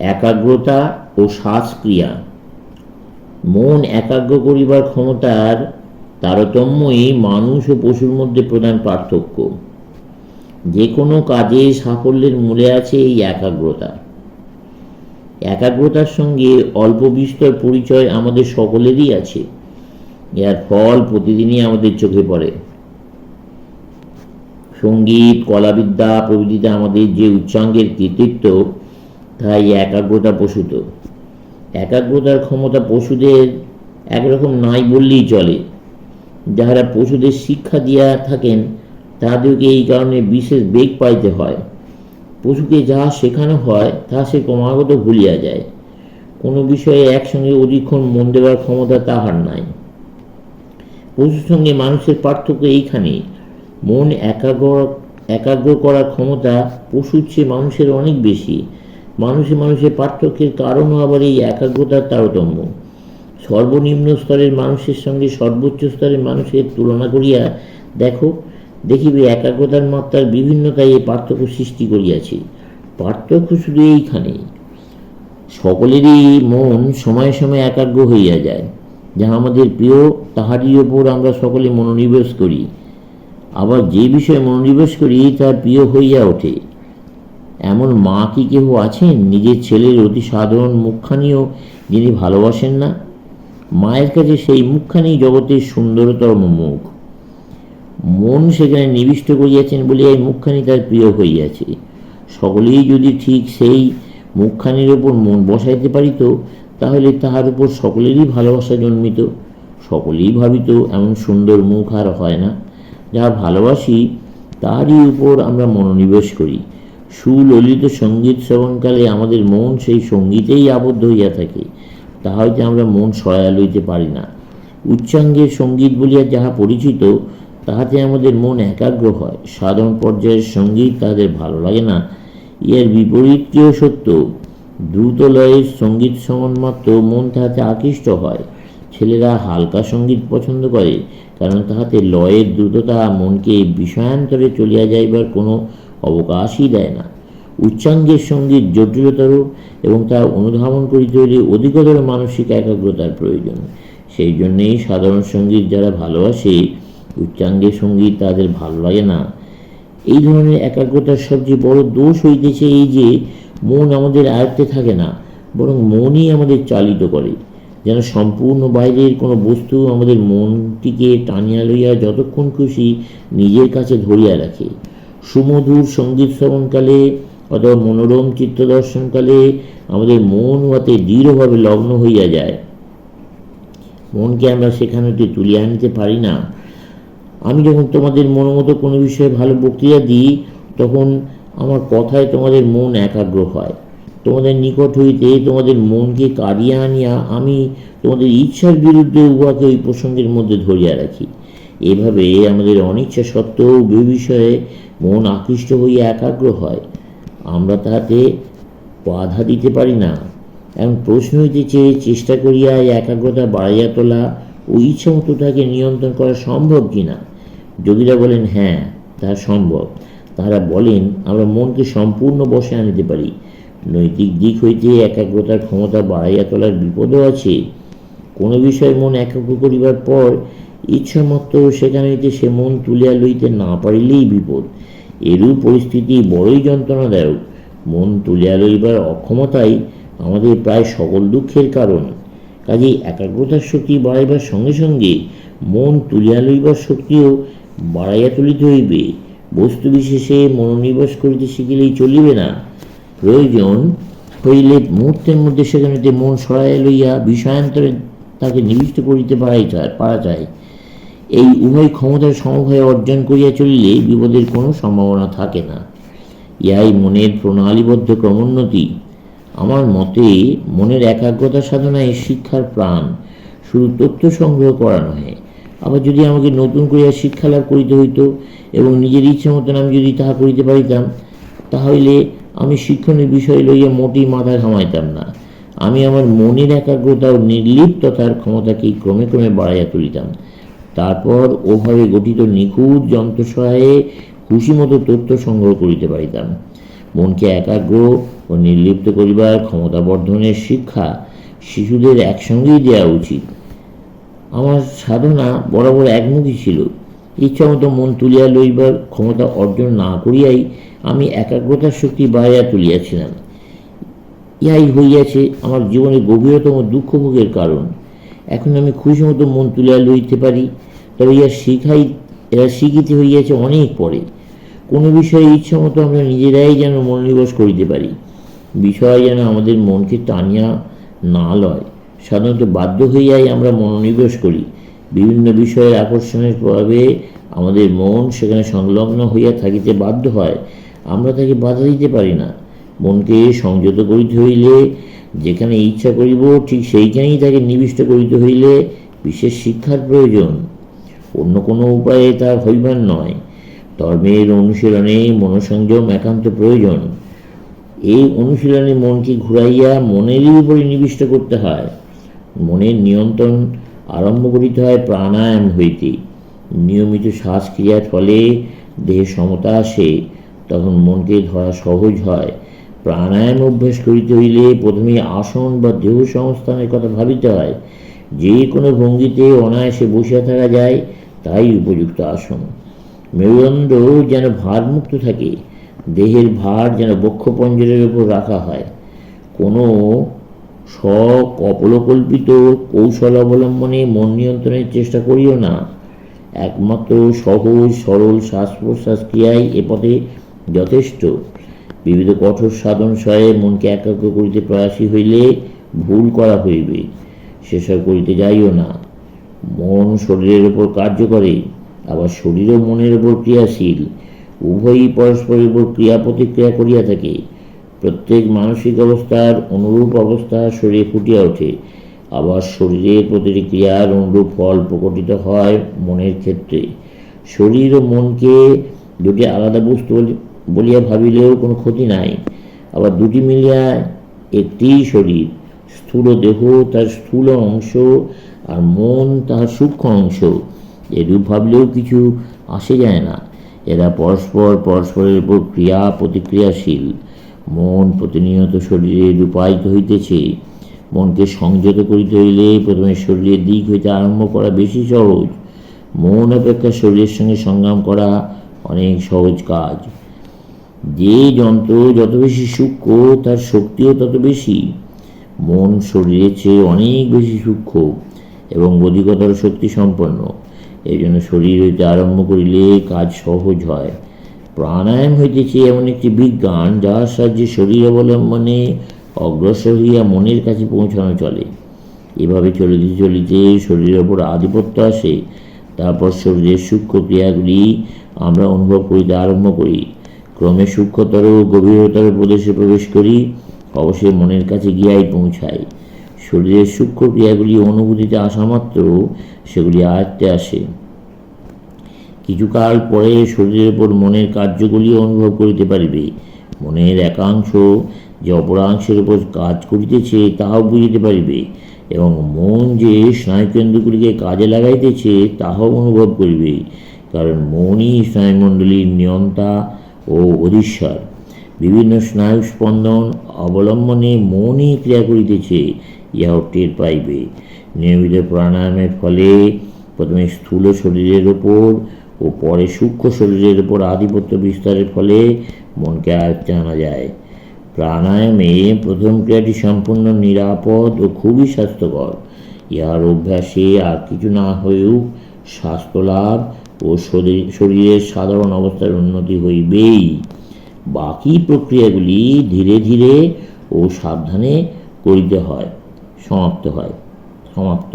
একাগ্রতা ও শ্বাসক্রিয়া মন একাগ্র করিবার ক্ষমতার তারতম্যই মানুষ ও পশুর মধ্যে প্রধান পার্থক্য। যে কোনো কাজে সাফল্যের মূলে আছে এই একাগ্রতা। একাগ্রতার সঙ্গে অল্প বিস্তর পরিচয় আমাদের সকলেরই আছে। এর ফল প্রতিদিনই আমাদের চোখে পড়ে। সংগীত, কলাবিদ্যা প্রভৃতিতে আমাদের যে উচ্চাঙ্গের কৃতিত্ব তাই একাগ্রতা প্রসূত। একাগ্রতার ক্ষমতা পশুদের একরকম নাই বললেই চলে। যাহারা পশুদের শিক্ষা দিয়া থাকেন, তাদেরকে এই কারণে বিশেষ বেগ পাইতে হয়। পশুকে যাহা শেখানো হয় তাহা সে ক্রমাগত ভুলিয়া যায়। কোনো বিষয়ে একসঙ্গে অধিকক্ষণ মন দেওয়ার ক্ষমতা তাহার নাই। পশুর সঙ্গে মানুষের পার্থক্য এইখানে। মন একাগ্র একাগ্র করার ক্ষমতা পশুর চেয়ে মানুষের অনেক বেশি। মানুষে মানুষের পার্থক্যের কারণও আবার এই একাগ্রতার তারতম্য। সর্বনিম্ন স্তরের মানুষের সঙ্গে সর্বোচ্চ স্তরের মানুষের তুলনা করিয়া দেখো, দেখিবে একাগ্রতার মাত্রার বিভিন্নতায় এই পার্থক্য সৃষ্টি করিয়াছে। পার্থক্য শুধু এইখানেই। সকলেরই মন সময়ে সময়ে একাগ্র হইয়া যায়। যাহা আমাদের প্রিয়, তাহারই ওপর আমরা সকলে মনোনিবেশ করি। আবার যে বিষয়ে মনোনিবেশ করি, তার প্রিয় হইয়া ওঠে। এমন মা কি কেহ আছেন? নিজের ছেলের অতি সাধারণ মুখখানিও যিনি ভালোবাসেন না? মায়ের কাছে সেই মুখখানি জগতের সুন্দরতম মুখ। মন সেখানে নিবিষ্ট করিয়াছেন বলিয়া এই মুখখানি তার প্রিয় হইয়াছে। সকলেই যদি ঠিক সেই মুখখানির ওপর মন বসাইতে পারিত, তাহলে তাহার উপর সকলেরই ভালোবাসা জন্মিত। সকলেই ভাবিত এমন সুন্দর মুখ আর হয় না। যাহা ভালোবাসি তারই উপর আমরা মনোনিবেশ করি। সুললিত সংগীত শ্রবণকালে আমাদের মন সেই সঙ্গীতেই আবদ্ধ হইয়া থাকে। তাহা হইতে আমরা মন সয়া লইতে পারি না। উচ্চাঙ্গের সংগীত বলিয়া যাহা পরিচিত, তাহাতে আমাদের মন একাগ্র হয়। সাধারণ পর্যায়ের সংগীত তাদের ভালো লাগে না। ইয়ের বিপরীতটিও সত্য? দ্রুত লয়ের সংগীত সমান মাত্র মন তাহাতে আকৃষ্ট হয়। ছেলেরা হালকা সংগীত পছন্দ করে, কারণ তাহাতে লয়ের দ্রুততা মনকে বিষয়ান্তরে চলিয়া যাইবার কোনো অবকাশই দেয় না। উচ্চাঙ্গের সংগীত জটিলতর এবং তা অনুধাবন করিতে হইলে অধিকতর মানসিক একাগ্রতার প্রয়োজন। সেই জন্যেই সাধারণ সংগীত যারা ভালোবাসে, উচ্চাঙ্গের সংগীত তাদের ভালো লাগে না। এই ধরনের একাগ্রতার সবচেয়ে বড় দোষ হইতেছে এই যে, মন আমাদের আয়ত্তে থাকে না, বরং মনই আমাদের চালিত করে। যেন সম্পূর্ণ বাইরের কোনো বস্তু আমাদের মনটিকে টানিয়া লইয়া যতক্ষণ খুশি নিজের কাছে ধরিয়া রাখে। সুমধুর সংগীত শ্রবণকালে অথবা মনোরম চিত্ত দর্শনকালে আমাদের মন উহাতে দৃঢ়ভাবে লগ্ন হইয়া যায়। মনকে আমরা সেখানে তুলিয়া আনিতে পারি না। আমি যখন তোমাদের মনোমতো কোনো বিষয়ে ভালো বক্তৃতা দিই, তখন আমার কথায় তোমাদের মন একাগ্র হয়। তোমাদের নিকট হইতে তোমাদের মনকে কাড়িয়া আনিয়া আমি তোমাদের ইচ্ছার বিরুদ্ধে উহাকে ওই প্রসঙ্গের মধ্যে ধরিয়া রাখি। এভাবে আমাদের অনিচ্ছা সত্ত্বেও বিষয়ে মন আকৃষ্ট হইয়া একাগ্র হয়। আমরা তাহাতে বাধা দিতে পারি না। এখন প্রশ্ন হইতেছে চেষ্টা করিয়া এই একাগ্রতা বাড়াইয়া তোলা ও ইচ্ছা মতো তাকে নিয়ন্ত্রণ করা সম্ভব কিনা? যোগীরা বলেন হ্যাঁ তা সম্ভব। তারা বলেন, আমরা মনকে সম্পূর্ণ বসে আনিতে পারি। নৈতিক দিক হইতে একাগ্রতার ক্ষমতা বাড়াইয়া তোলার বিপদও আছে। কোনো বিষয়ে মন একাগ্র করিবার পর ইচ্ছা মাত্র সেখানে হইতে সে মন তুলিয়া লইতে না পারিলেই বিপদ। এরূপ পরিস্থিতি বড়ই যন্ত্রণাদায়ক। মন তুলিয়া লইবার অক্ষমতাই আমাদের প্রায় সকল দুঃখের কারণ। কাজেই একাগ্রতার শক্তি বাড়াইবার সঙ্গে সঙ্গে মন তুলিয়া লইবার শক্তিও বাড়াইয়া তুলিতে হইবে। বস্তু বিশেষে মনোনিবেশ করিতে শিখিলেই চলিবে না। প্রয়োজন হইলে মুহূর্তের মধ্যে সেখানে মন সরাইয়া লইয়া বিষয়ান্তরে তাকে নিবিষ্ট করিতে পারাই পারা যায়। এই উভয় ক্ষমতার সমভাবে অর্জন করিয়া চলিলে বিপদের কোনো সম্ভাবনা থাকে না। ইহাই মনের প্রণালীবদ্ধ ক্রমোন্নতি। আমার মতে মনের একাগ্রতা সাধনায় শিক্ষার প্রাণ। শুধু তথ্য সংগ্রহ করা নহে। আবার যদি আমাকে নতুন করিয়া শিক্ষা লাভ করিতে হইত এবং নিজের ইচ্ছে মতন আমি যদি তাহা করিতে পারিতাম তাহলে আমি শিক্ষণের বিষয় লইয়া মোটেই মাথা ঘামাইতাম না। আমি আমার মনের একাগ্রতা ও নির্লিপ্ততার ক্ষমতাকে ক্রমে ক্রমে বাড়াইয়া তুলিতাম। তারপর ওভাবে গঠিত নিখুঁত যন্ত্র সহায়ে খুশি মতো তথ্য সংগ্রহ করিতে পারিতাম। মনকে একাগ্র ও নির্লিপ্ত করিবার ক্ষমতা বর্ধনের শিক্ষা শিশুদের একসঙ্গেই দেওয়া উচিত। আমার সাধনা বরাবর একমুখী ছিল। ইচ্ছামতো মন তুলিয়া লইবার ক্ষমতা অর্জন না করিয়াই আমি একাগ্রতার শক্তি বাড়িয়া তুলিয়াছিলাম। ইহাই হইয়াছে আমার জীবনের গভীরতম দুঃখভোগের কারণ। এখন আমি খুশি মতো মন তুলিয়া লইতে পারি। তবে ইহা শিখাই, এরা শিখিতে হইয়াছে অনেক পরে। কোনো বিষয়ে ইচ্ছা মতো আমরা নিজেরাই যেন মনোনিবেশ করিতে পারি। বিষয় যেন আমাদের মনকে টানিয়া না লয়। সাধারণত বাধ্য হইয়াই আমরা মনোনিবেশ করি। বিভিন্ন বিষয়ের আকর্ষণের প্রভাবে আমাদের মন সেখানে সংলগ্ন হইয়া থাকিতে বাধ্য হয়। আমরা তাকে বাধা দিতে পারি না। মনকে সংযত করিতে হইলে, যেখানে ইচ্ছা করিব, ঠিক সেইখানেই তাকে নিবিষ্ট করিতে হইলে বিশেষ শিক্ষার প্রয়োজন। অন্য কোনো উপায়ে তার হইবার নয়। ধর্মের অনুশীলনে মনোসংযম একান্ত প্রয়োজন। এই অনুশীলনে মনকে ঘুরাইয়া মনেরই উপরে নিবিষ্ট করতে হয়। মনের নিয়ন্ত্রণ আরম্ভ করিতে হয় প্রাণায়াম হইতে। নিয়মিত শ্বাসক্রিয়ার ফলে দেহে সমতা আসে, তখন মনকে ধরা সহজ হয়। প্রাণায়াম অভ্যাস করিতে হইলে প্রথমে আসন বা দেহ সংস্থানের কথা ভাবিতে হয়। যে কোনো ভঙ্গিতে অনায়াসে বসিয়া থাকা যায়, তাই উপযুক্ত আসন। মেরুদণ্ড যেন ভারমুক্ত থাকে, দেহের ভার যেন বক্ষপঞ্জরের উপর রাখা হয়। কোনো সকপলকল্পিত কৌশল অবলম্বনে মন নিয়ন্ত্রণের চেষ্টা করিও না। একমাত্র সহজ, সরল শ্বাস প্রশ্বাস ক্রিয়াই এ পথে যথেষ্ট। বিবিধ কঠোর সাধন সয়ে মনকে একাগ্র করিতে প্রয়াসী হইলে ভুল করা হইবে, সেসব করিতে যাইও না। মন শরীরের উপর কার্য করে, আবার শরীরও মনের উপর ক্রিয়াশীল। উভয়ই পরস্পরের উপর ক্রিয়া প্রতিক্রিয়া করিয়া থাকে। প্রত্যেক মানসিক অবস্থার অনুরূপ অবস্থা শরীরে ফুটিয়া ওঠে। আবার শরীরের প্রতিটি ক্রিয়ার অনুরূপ ফল প্রকটিত হয় মনের ক্ষেত্রে। শরীর ও মনকে দুটি আলাদা বস্তু বলিয়া ভাবিলেও কোনো ক্ষতি নাই। আবার দুটি মিলিয়া একটি শরীর, স্থূল দেহ তার স্থূল অংশ আর মন তার সূক্ষ্ম অংশ। এরূপ ভাবলেও কিছু আসে যায় না। এরা পরস্পর পরস্পরের উপর ক্রিয়া প্রতিক্রিয়াশীল। মন প্রতিনিয়ত শরীরে রূপায়িত হইতেছে। মনকে সংযত করিতে হইলে প্রথমে শরীরের দিক হইতে আরম্ভ করা বেশি সহজ। মন অপেক্ষা শরীরের সঙ্গে সংগ্রাম করা অনেক সহজ কাজ। যে যন্ত্র যত বেশি সূক্ষ্ম, তার শক্তিও তত বেশি। মন শরীরের চেয়ে অনেক বেশি সূক্ষ্ম এবং অধিকতর শক্তি সম্পন্ন এই জন্য শরীর হইতে আরম্ভ করিলে কাজ সহজ হয়। প্রাণায়াম হইতেছে এমন একটি বিজ্ঞান, যার সাহায্যে শরীর অবলম্বনে অগ্রসর হইয়া মনের কাছে পৌঁছানো চলে। এভাবে চলিতে চলিতে শরীরের ওপর আধিপত্য আসে। তারপর শরীরের সূক্ষ্ম ক্রিয়াগুলি আমরা অনুভব করিতে আরম্ভ করি। ক্রমে সূক্ষ্মতর ও গভীরতর প্রদেশে প্রবেশ করি অবশ্যই মনের কাছে গিয়াই পৌঁছায় শরীরের সূক্ষ্ম ক্রিয়াগুলি অনুভূতিতে আসা মাত্র, সেগুলি আয়ত্তে আসে। কিছুকাল পরে শরীরের উপর মনের কার্যগুলি অনুভব করিতে পারিবে। মনের একাংশ যে অপরাংশের উপর কাজ করিতেছে, তাহাও বুঝিতে পারিবে, এবং মন যে স্নায়ুকেন্দ্রগুলিকে কাজে লাগাইতেছে, তাহাও অনুভব করিবে, কারণ মনই স্নায়ুমণ্ডলীর নিয়ন্তা ও অধীশ্বর। বিভিন্ন স্নায়ু স্পন্দন অবলম্বনে মনই ক্রিয়া করিতেছে ইহাও টের পাইবে। নিয়মিত প্রাণায়ামের ফলে প্রথমে স্থূল শরীরের ওপর ও পরে সূক্ষ্ম শরীরের উপর আধিপত্য বিস্তারের ফলে মনকে আয়ত্তে আনা যায়। প্রাণায়ামে প্রথম ক্রিয়াটি সম্পূর্ণ নিরাপদ ও খুবই স্বাস্থ্যকর। ইহার অভ্যাসে আর কিছু না হয়েও স্বাস্থ্য লাভ ও শরীর শরীরের সাধারণ অবস্থার উন্নতি হইবেই। বাকি প্রক্রিয়াগুলি ধীরে ধীরে ও সাবধানে করিতে হয়, সমাপ্ত হয়, সমাপ্ত।